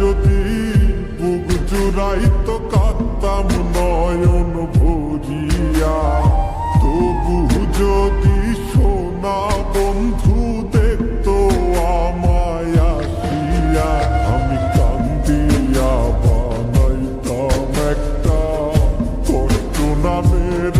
যদি বুক জুড়াইতো কাঁদতাম নয়ন ভরিয়া তবু যদি সোনা বন্ধু দেখতো আমায় আসিয়া, আমি কান্দিয়া বানাইতাম একটা কষ্ট নামের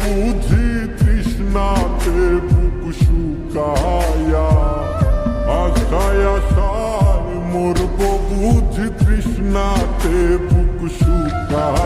বুঝি তৃষ্ণাতে বুক শুকায়া আশায় আশায় মরব বুঝি তৃষ্ণাতে বুক শুকায়া।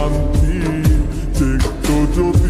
শান্তি। দেখতো যদি